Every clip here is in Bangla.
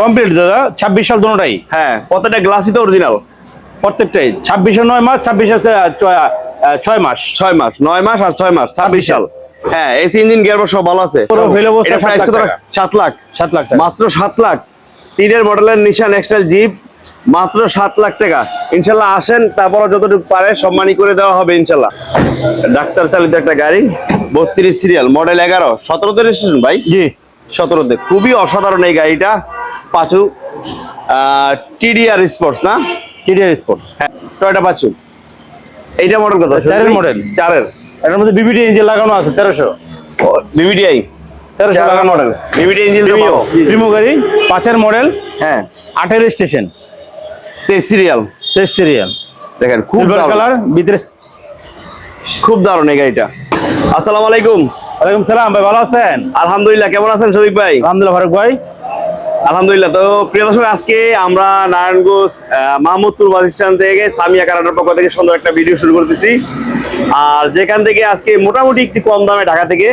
কমপ্লিট দাদা। ছাব্বিশ সাল দুটাই। হ্যাঁ প্রত্যেকটা গ্লাসই তো অরিজিনাল প্রত্যেকটাই। ছাব্বিশে নয় মাস ছাব্বিশে ছয় মাস। ছয় মাস নয় মাস আর ছয় মাস ছাব্বিশ সাল। হ্যাঁ এসি ইঞ্জিন গিয়ার সব ভালো আছে। সাত লাখ। সাত লাখ। মাত্র সাত লাখ। তিনের মডেলের নিশান এক্সটাইল জিপ মাত্র সাত লাখ টাকা। ইনশাল্লাহ আসেন তারপর যতটুকু পারে সম্মানী করে দেওয়া হবে ইনশাল্লাহ। ডাক্তার চালিত একটা গাড়ি বত্রিশ সিরিয়াল মডেল এগারো। সতেরোতে রেজিস্ট্রেশন ভাই? জি। সতেরোতে। খুবই অসাধারণ এই গাড়িটা। পাঁচু টিডিআর স্পোর্টস না? TDR sports. হ্যাঁ টয়টা পাঁচু? এইটা মডেল কত? চারের model। চারের। এটার মধ্যে বিবিডি ইঞ্জিন লাগানো আছে তেরোশো। বিবিডিআই তেরোশো লাগানো মডেল মডেল বিবিডি ইঞ্জিন প্রিমো গাড়ি পাঁচের মডেল হ্যাঁ। আটের স্টেশন তেইশ সিরিয়াল তেইশ সিরিয়াল দেখেন খুব কালার ভিতরে খুব দারুণ এই গাড়িটা। আসসালামু আলাইকুম। ওয়ালাইকুম সালাম ভাই ভালো আছেন? আলহামদুলিল্লাহ কেমন আছেন শফিক ভাই? আলহামদুলিল্লাহ ফারুক ভাই। আলহামদুলিল্লাহ তো প্রিয় দর্শক আজকে আমরা নারায়ণগঞ্জ মাহমুদপুর বাস স্ট্যান্ড থেকে সামিয়া কারাটার পক্ষ থেকে সুন্দর একটা ভিডিও শুরু করতেছি। আর যেখান থেকে আজকে মোটামুটি একটু কম দামে ঢাকা থেকে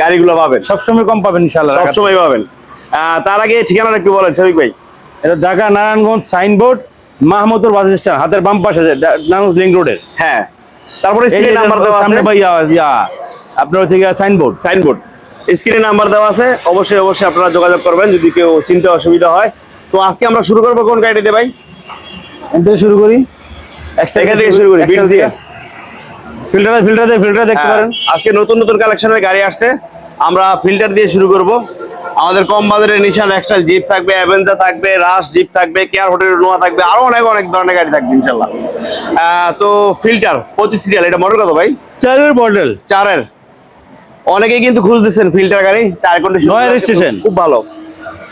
গাড়িগুলো পাবেন। সবসময় কম পাবেন ইনশাল্লাহ সবসময় পাবেন। তার আগে ঠিকানাটা একটু বলেন শফিক ভাই। এটা Dhaka Narayanganj signboard Mahmudur bus stand হাতের বাম পাশে নারায়ণগঞ্জ লিঙ্ক রোডের হ্যাঁ তারপরে স্ক্রিনে নাম্বার দেওয়া আছে। সামনে আপনার হচ্ছে সাইনবোর্ড। সাইনবোর্ড। স্ক্রিনে নাম্বার দেওয়া আছে অবশ্যই অবশ্যই আপনারা যোগাযোগ করবেন যদি কেউ চিনতে অসুবিধা হয়। তো আজকে আমরা শুরু করব কোন গাড়িতে ভাই? শুরু করি। এখান থেকে শুরু করি বিটস দিয়ে। ফিল্টার ফিল্টার দিয়ে ফিল্টার দেখতে হ্যাঁ, পারেন। আজকে নতুন নতুন কালেকশনের গাড়ি আসছে। আমরা ফিল্টার দিয়ে শুরু করব। আমাদের কম বাজারের নিশান এক্সটাইল জিপ থাকবে অ্যাভেঞ্জার থাকবে রাশ জিপ থাকবে কেয়ার হোটেল নোয়া থাকবে আরও অনেক অনেক ধরনের গাড়ি থাকবে ইনশাল্লাহ তো ফিল্টার পঁচিশ সিরিয়াল এটা মডেল কত ভাই? চারের মডেল চারের। অনেকেই কিন্তু খুঁজ দিচ্ছেন ফিল্টার গাড়ি চার কন্ডিশন নয় registration। খুব ভালো।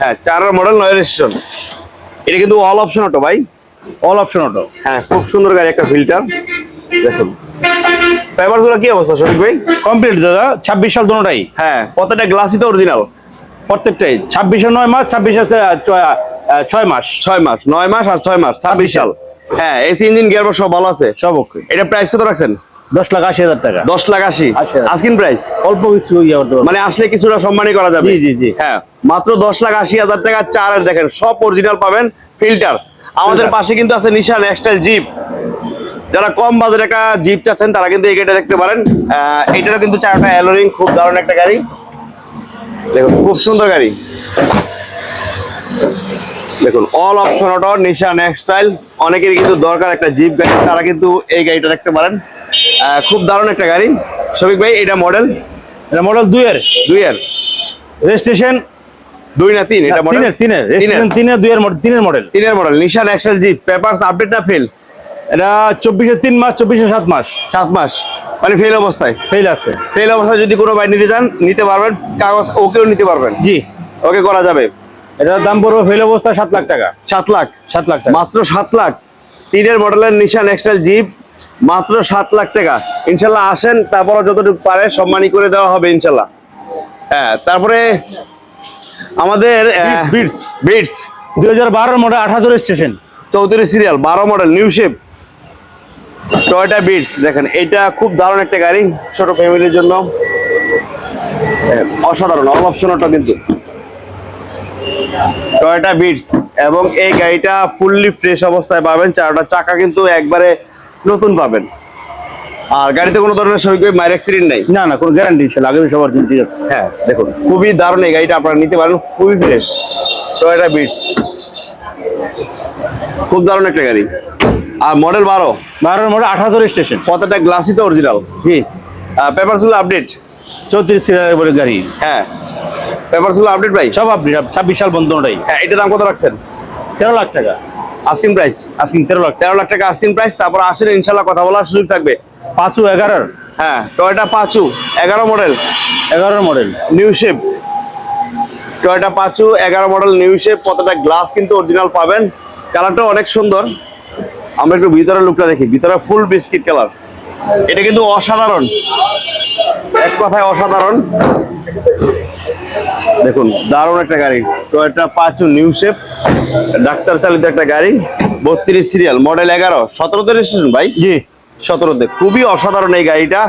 হ্যাঁ চারের মডেল নয় রেজিস্ট্রেশন এটা কিন্তু অল অপশন অটো ভাই। অল অপশন অটো হ্যাঁ খুব সুন্দর গাড়ি একটা ফিল্টার দেখুন। পেপারগুলো কি অবস্থা শফিক ভাই? কমপ্লিট দাদা ছাব্বিশ সাল দুটাই। হ্যাঁ প্রত্যেকটা গ্লাসই তো অরিজিনাল প্রত্যেকটাই। ছাব্বিশে নয় মাস ছাব্বিশে ছয় মাস। ছয় মাস নয় মাস আর ছয় মাস ছাব্বিশ সাল। হ্যাঁ এসি ইঞ্জিন গিয়ার সব ভালো আছে। সব ওকে এটা প্রাইস কত রাখছেন? দশ লাখ আশি হাজার টাকা। দশ লাখ আশি? প্রাইস অল্প কিছু ইয়ে মানে আসলে কিছুটা সম্মানই করা যাবে। জি, জি, জি। হ্যাঁ। মাত্র দশ লাখ আশি হাজার টাকা চারের দেখেন সব অরিজিনাল পাবেন ফিল্টার আমাদের পাশে কিন্তু আছে নিশান এক্সটাইল জিপ যারা কম বাজারে একটা জিপ চাচ্ছেন তারা কিন্তু এই গাড়িটা দেখতে পারেন। এটারও কিন্তু চারটা অ্যালোরিং খুব দারুণ একটা গাড়ি। দেখুন খুব সুন্দর গাড়ি। দেখুন all option auto Nissan X Trail অনেকেরই কিন্তু দরকার একটা জিপ গাড়ি তারা কিন্তু এই গাড়িটা দেখতে পারেন। খুব দারুণ একটা গাড়ি। শফিক ভাই এটা মডেল এটা মডেল দুইয়ের দুইয়ের রেজিস্ট্রেশন দুই না তিন? এটা মডেল তিনের রেজিস্ট্রেশন তিনের। দুইয়ের মডেল তিনের মডেল তিনের মডেল নিশান এক্সেল জিপ পেপারস আপডেট না ফেল এটা চব্বিশে তিন মাস চব্বিশে সাত মাস। সাত মাস। মানে ফেল অবস্থায়? ফেল আছে। ফেল অবস্থায় যদি কোনো বাইক নিতে চান নিতে পারবেন। কাগজ ওকেও নিতে পারবেন। জি। ওকে করা যাবে। এটার দাম পড়বে ফেল অবস্থায় সাত লাখ টাকা। সাত লাখ। সাত লাখ টাকা। মাত্র সাত লাখ। তিনের মডেলের নিশান এক্সটাইল জিপ মাত্র সাত লাখ টাকা। ইনশাল্লাহ আসেন তারপরে যতটুকু পারে সম্মানী করে দেওয়া হবে ইনশাল্লাহ। হ্যাঁ তারপরে আমাদের বিটস বিটস দুই হাজার বারোর মডেল আঠাত্তর স্টেশন চৌত্রিশ সিরিয়াল বারো model new shape Toyota bits দেখেন এটা খুব দারুণ একটা গাড়ি ছোট ফ্যামিলির জন্য। অসাধারণ অল অপশনটা কিন্তু। টয়টা বিটস এবং এই গাড়িটা ফুললি ফ্রেশ অবস্থায় পাবেন চারটা চাকা কিন্তু একবারে নতুন পাবেন। আর গাড়িতে কোনো ধরনের সবই মায়ের অ্যাক্সিডেন্ট নাই? না না কোনো গ্যারান্টি ইনশাল্লাহ আগে সবার জন্য ঠিক আছে। হ্যাঁ দেখুন খুবই দারুণ এই গাড়িটা আপনারা নিতে পারেন খুবই ফ্রেশ টয়টা বিটস খুব দারুণ একটা গাড়ি। আর মডেল বারো। বারোর মডেল আঠাত্তর স্টেশন প্রত্যেকটা গ্লাসই তো অরিজিনাল জি। পেপারসগুলো আপডেট চৌত্রিশ সিরিয়ালের বলে গাড়ি। হ্যাঁ পেপারসগুলো আপডেট ভাই? সব আপনি ছাব্বিশ সাল বন্ধ হ্যাঁ এটার দাম কত রাখছেন? তেরো লাখ টাকা। আস্কিং প্রাইস আজকে তেরো লাখ তেরো লাখ টাকা আস্কিং প্রাইস তারপর আসেন ইনশাল্লাহ কথা বলার সুযোগ থাকবে। পাঁচশো এগারোর? হ্যাঁ টয়টা পাঁচু এগারো মডেল এগারোর মডেল নিউ শেপ টয়টা পাঁচু এগারো মডেল নিউ শেপ প্রত্যেকটা গ্লাস কিন্তু অরিজিনাল পাবেন। কালারটা অনেক সুন্দর। আমরা একটু ভিতরের লুকটা দেখি ভিতরে ফুল বিস্কিট কালার এটা কিন্তু অসাধারণ। এক কথায় অসাধারণ। দেখুন দারুণ একটা গাড়ি। টয়টা পাঁচু নিউ শেপ ডাক্তার চালিত একটা গাড়ি বত্রিশ সিরিয়াল মডেল এগারো সতেরোতে রেজিস্ট্রেশন ভাই? জি। সতেরোতে। খুবই অসাধারণ এই গাড়িটা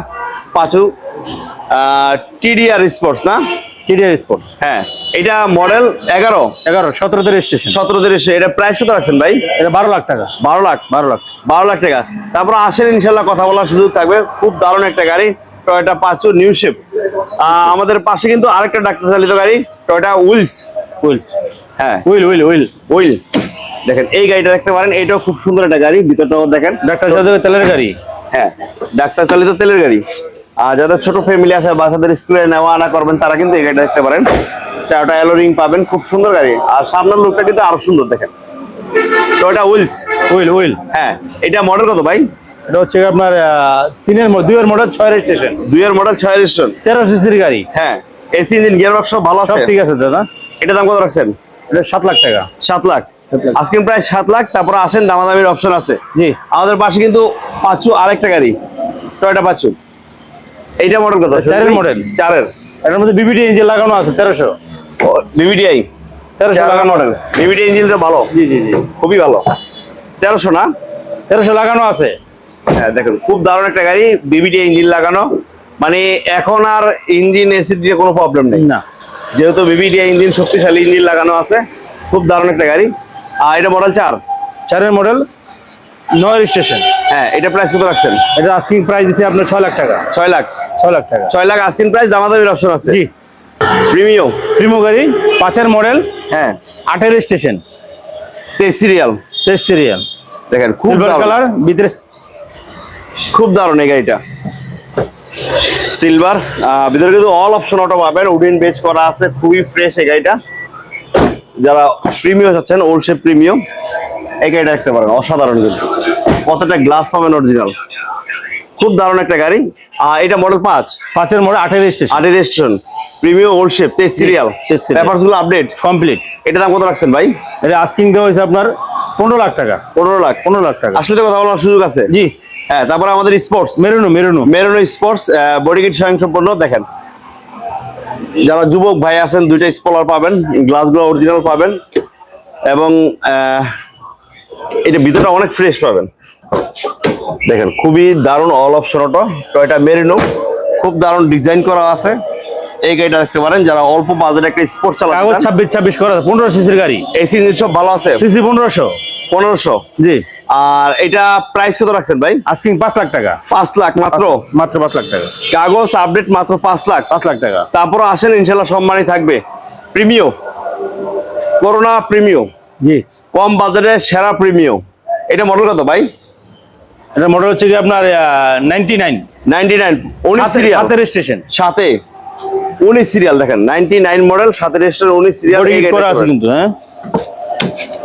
পাঁচু টিডিআর স্পোর্টস না? কেরিয়ার স্পোর্টস হ্যাঁ এটা মডেল এগারো। এগারো সতেরোতে রেজিস্ট্রেশন সতেরো তিরিশে এটা প্রাইস কত রাখছেন ভাই? এটা বারো লাখ টাকা। বারো লাখ। বারো লাখ। বারো লাখ টাকা। তারপর আসেন ইনশাল্লাহ কথা বলার সুযোগ থাকবে। খুব দারুণ একটা গাড়ি টয়োটা পাঁচু নিউ শেপ আমাদের পাশে কিন্তু আরেকটা ডাক্তার চালিত গাড়ি টয়টা উইলস উইলস হ্যাঁ। উইল উইল উইল উইল দেখেন এই গাড়িটা দেখতে পারেন এটাও খুব সুন্দর একটা গাড়ি ভিতরটাও দেখেন। ডাক্তার চালিত তেলের গাড়ি। হ্যাঁ ডাক্তার চালিত তেলের গাড়ি। আর যাদের ছোট ফ্যামিলি আছে বাচ্চাদের স্কুলে নেওয়া আনা করবেন তারা কিন্তু এই গাড়িটা দেখতে পারেন। চারটা এলোরিং পাবেন খুব সুন্দর গাড়ি। আর সামনের লোকটা কিন্তু আরও সুন্দর দেখেন। টয়টা উইলস উইল উইল হ্যাঁ এটা মডেল কত ভাই? এটা হচ্ছে আপনার তিনের দুইয়ের মডেল ছয় রেজিস্ট্রেশন দুইয়ের মডেল ছয় রেজিস্ট্রেশন তেরো সিসির গাড়ি। হ্যাঁ এসি ইঞ্জিন গিয়ার বক্স সব ভালো আছে? ঠিক আছে দাদা। এটা দাম কত রাখছেন? এটা সাত লাখ টাকা। সাত লাখ। আজকে প্রায় সাত লাখ তারপরে আসেন দামাদামির অপশন আছে। জি। আমাদের পাশে কিন্তু পাঁচু আরেকটা গাড়ি টয়টা পাঁচু। এইটা মডেল কত? চারের model। চারের। এটার মধ্যে বিবিডি ইঞ্জিন লাগানো আছে তেরোশো। বিবিডিআই তেরোশো লাগানো মডেল বিবিডি ইঞ্জিন তো ভালো। জি জি জি। খুবই ভালো। তেরোশো না? তেরোশো লাগানো আছে। হ্যাঁ দেখুন খুব দারুণ একটা গাড়ি বিবিডি ইঞ্জিন লাগানো। মানে এখন আর ইঞ্জিন এসি দিয়ে কোনো প্রবলেম নেই। না। যেহেতু বিবিডি ইঞ্জিন শক্তিশালী ইঞ্জিন লাগানো আছে খুব দারুণ একটা গাড়ি। আর এটা মডেল চার? চারের মডেল নয় রেজিস্ট্রেশন হ্যাঁ এটা প্রাইস কত রাখছেন? এটা আস্কিং প্রাইস দিচ্ছে আপনার ছয় লাখ টাকা। ছয় লাখ। ছয় লাখ টাকা। ছয় লাখ আস্কিন প্রাইস দামাদামির অপশন আছে। জি। প্রিমিয়াম প্রিমো গাড়ি পাঁচের মডেল হ্যাঁ। আটের স্টেশন তেইশ সিরিয়াল তেইশ সিরিয়াল দেখেন খুব কালার ভিতরে খুব দারুণ এই গাড়িটা। সিলভার ভিতরে কিন্তু অল অপশন অটো পাবেন উডেন বেচ করা আছে খুবই ফ্রেশ এই গাড়িটা। যারা প্রিমিয়াম চাচ্ছেন ওল্ড শেপ প্রিমিয়াম এই গাড়িটা দেখতে পারেন অসাধারণ কিন্তু। কতটা গ্লাস পাবেন অরিজিনাল খুব দারুণ একটা গাড়ি। আর এটা মডেল পাঁচ। পাঁচের মডেল আটের স্টেশন আটের রেজিস্ট্রেশন প্রিমিয়াম ওল্ড শেপ তেইশ সিরিয়াল 23 serial। পেপারসগুলো আপডেট কমপ্লিট এটা দাম কত রাখছেন ভাই? এটা আস্কিং দেওয়া হয়েছে আপনার পনেরো লাখ টাকা। পনেরো লাখ। পনেরো লাখ টাকা। আসলে কথা বলার সুযোগ আছে। জি। হ্যাঁ তারপরে আমাদের স্পোর্টস মেরুনো মেরুনো। মেরুনো স্পোর্টস বডি কিট স্বয়ংসম্পন্ন দেখেন। যারা যুবক ভাই আছেন দুইটা স্পলার পাবেন গ্লাসগুলো অরিজিনাল পাবেন এবং এটা ভিতরটা অনেক ফ্রেশ পাবেন। দেখেন খুবই দারুণ all option auto Toyota merino খুব দারুণ ডিজাইন করা আছে। এই গাড়িটা দেখতে পারেন যারা অল্প বাজেট একটা স্পোর্টস কাগজ ছাব্বিশ ছাব্বিশ করা পনেরো সিসির গাড়ি। এসি সব ভালো আছে? সিসি পনেরোশো। পনেরোশো। জি। আর এটা প্রাইস কত রাখছেন ভাই? আস্কিং পাঁচ লাখ টাকা। পাঁচ লাখ মাত্র? মাত্র পাঁচ লাখ টাকা। কাগজ আপডেট মাত্র পাঁচ লাখ। পাঁচ লাখ টাকা। তারপর আসেন ইনশাল্লাহ সম্মানই থাকবে। প্রিমিও। Corona Premio. জি। কম বাজারে সেরা প্রিমিও। এটা মডেল কত ভাই? এটা মডেল হচ্ছে কি আপনার নাইনটি নাইন নাইনটি নাইন উনিশ সিরিয়াল সাতের স্টেশন সাথে উনিশ সিরিয়াল দেখেন। নাইনটি নাইন মডেল সাথে রেজিস্টার উনিশ সিরিয়াল করা আছে কিন্তু হ্যাঁ?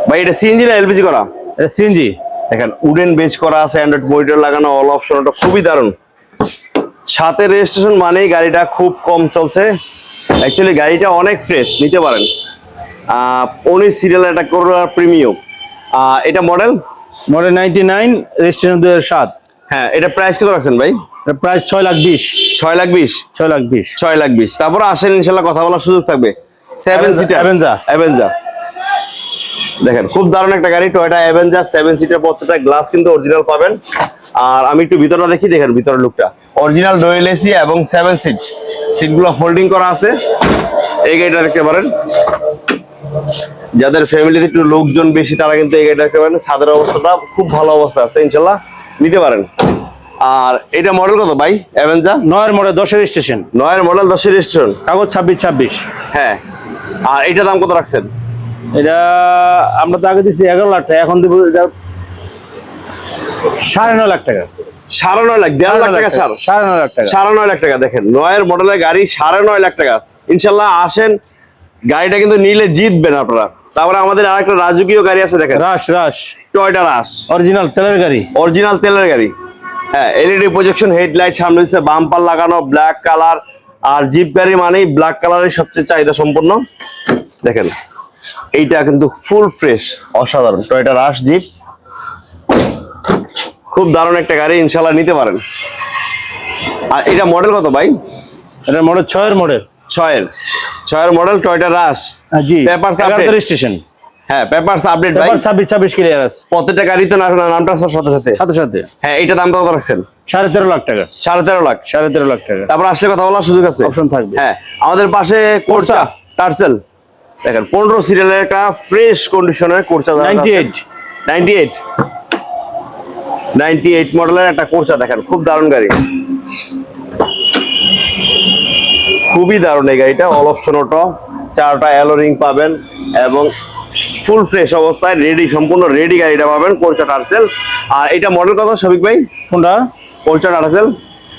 ভাই এটা সিএনজি না এলপিজি করা? এটা সিএনজি দেখেন উডেন বেঞ্চ করা আছে অ্যান্ড্রয়েড মনিটর লাগানো অল অপশন ওটা খুবই দারুণ। সাথে রেজিস্ট্রেশন মানেই গাড়িটা খুব কম চলছে। অ্যাকচুয়ালি গাড়িটা অনেক ফ্রেশ নিতে পারেন। উনিশ সিরিয়াল একটা করোনা প্রিমিয়াম এটা model model ninety nine registration দু সাত। হ্যাঁ এটা প্রাইস কত রাখছেন ভাই? এটা প্রাইস ছয় লাখ বিশ। ছয় লাখ বিশ? ছয় লাখ বিশ। ছয় লাখ বিশ। তারপর আসেন ইনশাল্লাহ কথা বলার সুযোগ থাকবে। Seven seater Avenza। অ্যাভেঞ্জা দেখেন খুব দারুণ একটা গাড়ি টয়টা অ্যাভেঞ্জার সেভেন সিটার প্রত্যেকটা গ্লাস কিন্তু অরিজিনাল পাবেন। আর আমি একটু ভিতরটা দেখি দেখেন ভিতরের লুকটা অরিজিনাল ডোয়েল এসি এবং সেভেন সিট সিটগুলো ফোল্ডিং করা আছে। এই গাড়িটা দেখতে পারেন। যাদের ফ্যামিলিতে একটু লোকজন বেশি তারা কিন্তু এই গাড়িটা দেখতে পারেন। ছাদের অবস্থাটা খুব ভালো অবস্থা আছে ইনশাল্লাহ নিতে পারেন। আর এটা মডেল কত ভাই? অ্যাভেঞ্জার নয়ের মডেল দশের স্টেশন নয়ের মডেল দশের রেস্টুরেন্ট কাগজ ছাব্বিশ ছাব্বিশ। হ্যাঁ। আর এটা দাম কত রাখছেন? এটা আমরা তো আগে দিচ্ছি এগারো লাখ টাকা এখন দেবো এটা সাড়ে নয় লাখ টাকা। সাড়ে নয় লাখ দেড় লাখ টাকা ছাড়। সাড়ে নয় লাখ টাকা। সাড়ে নয় লাখ টাকা দেখেন নয়ের মডেলের গাড়ি সাড়ে নয় লাখ টাকা। ইনশাল্লাহ আসেন গাড়িটা কিন্তু নিলে জিতবেন আপনারা। তারপরে আমাদের আরেকটা রাজকীয় গাড়ি আছে দেখেন। রাশ রাশ। টয়টা রাস অরিজিনাল তেলের গাড়ি। অরিজিনাল তেলের গাড়ি। হ্যাঁ এলইডি প্রজেকশন হেডলাইট সামনে দিচ্ছে বাম্পার লাগানো ব্ল্যাক কালার আর জিপ গাড়ি মানেই ব্ল্যাক কালারের সবচেয়ে চাহিদা সম্পন্ন। দেখেন। এইটা কিন্তু ফুল ফ্রেশ অসাধারণ। Toyota Rush jeep. খুব দারুণ একটা গাড়ি ইনশাল্লাহ নিতে পারেন। আর এটা মডেল কত ভাই? এটা মডেল ছয়ের মডেল ছয়ের। ছয়ের মডেল টয়টা রাশ। জি। Update। রেজিস্ট্রেশন হ্যাঁ পেপারস আপডেট ভাই। পেপার ছাব্বিশ ছাব্বিশ ক্লিয়ার আছে। প্রত্যেকটা গাড়ি তো না- নাম ট্রান্সফার সাথে সাথে। সাথে সাথে। হ্যাঁ এটা দাম কত রাখছেন? সাড়ে তেরো লাখ টাকা। সাড়ে তেরো লাখ। সাড়ে তেরো লাখ টাকা। তারপর আসলে কথা বলার সুযোগ আছে। অপশন থাকবে। হ্যাঁ আমাদের পাশে কোর্সা টার্সেল দেখেন পনেরো সিরিয়ালের একটা ফ্রেশ কন্ডিশনের Corsa ninety eight ninety eight ninety eight মডেলের একটা কোর্চা দেখেন খুব দারুণ গাড়ি। খুবই দারুণ এই গাড়িটা অল অপশন অটো চারটা অ্যালো রিং পাবেন এবং ফুল ফ্রেশ অবস্থায় রেডি সম্পূর্ণ রেডি গাড়িটা পাবেন কোর্চা টার্সেল। আর এটা মডেল কত শফিক ভাই? কোনটা? Corsa Tercel?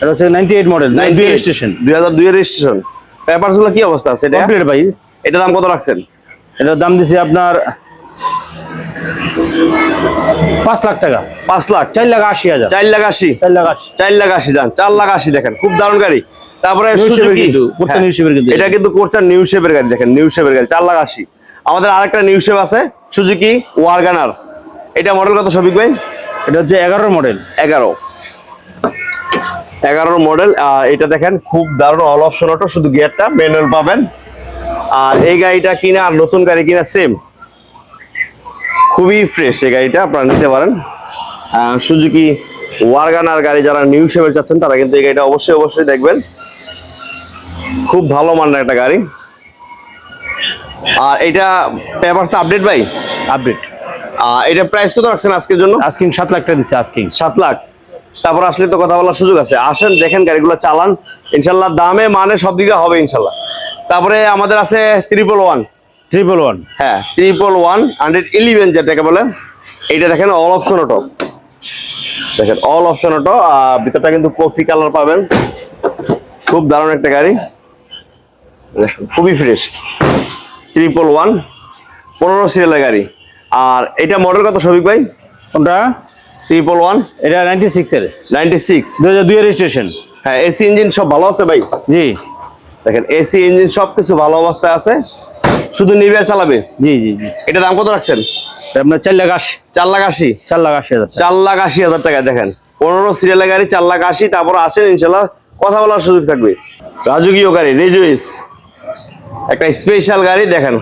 এটা হচ্ছে ninety eight model ninety station দুই হাজার দুই এর রেজিস্ট্রেশন পেপারসগুলো কি অবস্থা আছে এটা? কমপ্লিট ভাই। এটা দাম কত রাখছেন? এটার দাম দিছি আপনার পাঁচ লাখ টাকা। পাঁচ লাখ। চার লাখ আশি হাজার। চার লাখ আশি। চার লাখ আশি। চার লাখ আশি যান। চার লাখ আশি দেখেন খুব দারুণ গাড়ি। তারপরে কিন্তু। এটা কিন্তু নিউ শেপের গাড়ি দেখেন নিউ শেপের গাড়ি চার লাখ আশি। আমাদের আরেকটা নিউ শেপ আছে সুজুকি ওয়ারগানার এটা মডেল কত ভাই? এটা হচ্ছে এগারো মডেল এগারো। এগারোর মডেল এটা দেখেন খুব দারুণ অল অপশন অটো শুধু গিয়ারটা ম্যানুয়াল পাবেন। আর এই গাড়িটা কিনা আর নতুন গাড়ি কিনা সেম খুবই ফ্রেশ এই গাড়িটা আপনারা নিতে পারেন। সুজুকি ওয়ারগানার গাড়ি যারা নিউ শেপের চাচ্ছেন তারা কিন্তু এই গাড়িটা অবশ্যই অবশ্যই দেখবেন। খুব ভালো মানের একটা গাড়ি। আর এটা পেপারস আপডেট ভাই? আপডেট এটা প্রাইস কত রাখছেন আজকের জন্য? আস্কিং সাত লাখ টাকা দিচ্ছে আস্কিং সাত লাখ। তারপর আসলে তো কথা বলার সুযোগ আছে। আসেন দেখেন গাড়িগুলো চালান। ইনশাল্লাহ দামে মানে সব দিকে হবে ইনশাল্লাহ। তারপরে আমাদের আছে ট্রিপল ওয়ান ট্রিপল ওয়ান হ্যাঁ ট্রিপল ওয়ান হান্ড্রেড ইলেভেন যেটাকে বলে এইটা দেখেন অল অপশন অটো দেখেন অল অপশন অটো ভিতরটা কিন্তু কফি কালার পাবেন। খুব দারুণ একটা গাড়ি। খুবই ফ্রেশ ট্রিপল ওয়ান পনেরো সিরিয়ালের গাড়ি। আর এটা মডেল কত শফিক ভাই? কোনটা? ট্রিপল ওয়ান এটা নাইনটি সিক্সের নাইনটি সিক্স দু হাজার দুই রেজিস্ট্রেশন হ্যাঁ এসি ইঞ্জিন সব ভালো আছে ভাই। জি। দেখেন এসি ইঞ্জিন সব কিছু ভালো অবস্থায় আছে। শুধু নিবিয়ার চালাবে? জি জি জি। এটা দাম কত রাখছেন? আপনার চার লাখ আশি। চার লাখ আশি? চার লাখ আশি হাজার। চার লাখ আশি হাজার টাকা দেখেন। পনেরো সিরিয়ালের গাড়ি চার লাখ আশি তারপর আসেন ইনশাল্লাহ কথা বলার সুযোগ থাকবে। রাজকীয় গাড়ি রেজুইস একটা স্পেশাল গাড়ি দেখেন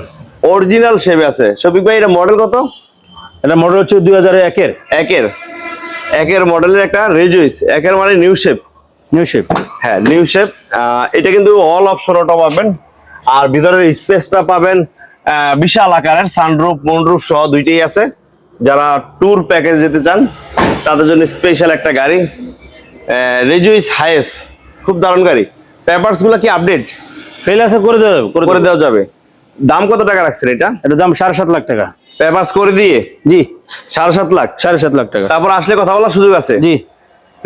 অরিজিনাল শেপে আছে। শফিক ভাই এটা মডেল কত? এটা মডেল হচ্ছে দুই হাজার একের একের একের মডেলের একটা রেজুইস একের মানে নিউ শেপ নিউ শেপ হ্যাঁ নিউ শেপ এটা কিন্তু অল অপশন অটো পাবেন। আর ভিতরের স্পেসটা পাবেন বিশাল আকারের সানরুফ মনরুফ সহ দুইটাই আছে। যারা ট্যুর প্যাকেজ যেতে চান তাদের জন্য স্পেশাল একটা গাড়ি রেজুইস হাইস খুব দারুণ গাড়ি। পেপারসগুলো কি আপডেট ফেল আছে করে দেওয়া যাবে করে দেওয়া যাবে। দাম কত টাকা রাখছেন এটা? এটার দাম সাড়ে সাত লাখ টাকা। পেপারস করে দিয়ে? জি। সাড়ে সাত লাখ? সাড়ে সাত লাখ টাকা। তারপর আসলে কথা বলার সুযোগ আছে? জি।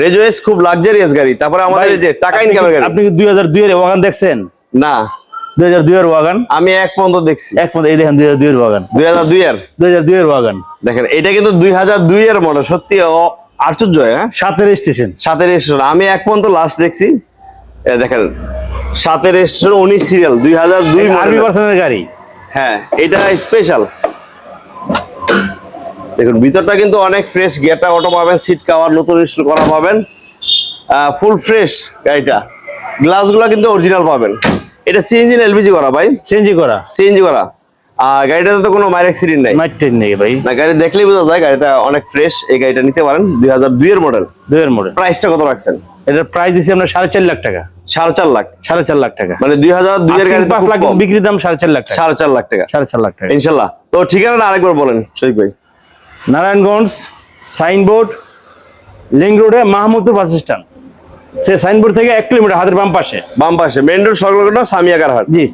রেজুইস খুব লাক্সারিয়াস গাড়ি। তারপরে আমাদের এই যে টাকা ইনকামের গাড়ি। আপনি কি দুই হাজার দুই এর ওয়াগান দেখছেন? না। দুই হাজার দুই এর ওয়াগান? আমি এক পর্যন্ত দেখছি। এক পর্যন্ত এই দেখেন দুই হাজার দুই এর ওয়াগান। দুই হাজার দুই এর দুই হাজার দুই এর ওয়াগান। দেখেন এটা কিন্তু দুই হাজার দুই এর মডেল সত্যি আশ্চর্য হ্যাঁ? সাতের স্টেশন সাতের স্টেশন আমি এক পর্যন্ত লাস্ট দেখছি। দেখেন সাতের স্টেশন উনিশ সিরিয়াল দুই হাজার দুই আরবি পার্সনের গাড়ি। হ্যাঁ এটা স্পেশাল দেখুন ভিতরটা কিন্তু অনেক ফ্রেশ গিয়ারটা অটো পাবেন সিট কাভার নতুন ইনস্টল করা পাবেন। ফুল ফ্রেশ গাড়িটা। গ্লাসগুলো কিন্তু অরিজিনাল পাবেন। এটা সিএনজি না এলপিজি করা ভাই? সিএনজি করা। সিএনজি করা। আর গাড়িটাতে তো কোনো মাইর অ্যাক্সিডেন্ট নাই। মাইট ট্রেন নেই ভাই। না গাড়ি দেখলেই বোঝা যায় গাড়িটা অনেক ফ্রেশ এই গাড়িটা নিতে পারেন দুই হাজার দুই এর মডেল দুই এর মডেল প্রাইসটা কত রাখছেন? এটার প্রাইস দিচ্ছি আমরা সাড়ে চার লাখ টাকা। সাড়ে চার লাখ। সাড়ে চার লাখ টাকা। মানে দুই হাজার দুই এর গাড়ি পাঁচ লাখ বিক্রির দাম সাড়ে চার লাখ টাকা। সাড়ে চার লাখ টাকা। সাড়ে চার লাখ টাকা। ইনশাল্লাহ। তো ঠিকানাটা আরেকবার বলেন শৈক ভাই। নারায়ণগঞ্জ সাইনবোর্ড লিঙ্ক রোডে মাহমুদপুর বাস স্ট্যান্ড। সে সাইনবোর্ড থেকে এক কিলোমিটার হাতের বাম পাশে। বাম পাশে মেন রোড সংলগ্ন সামিয়াকার হাট। জি।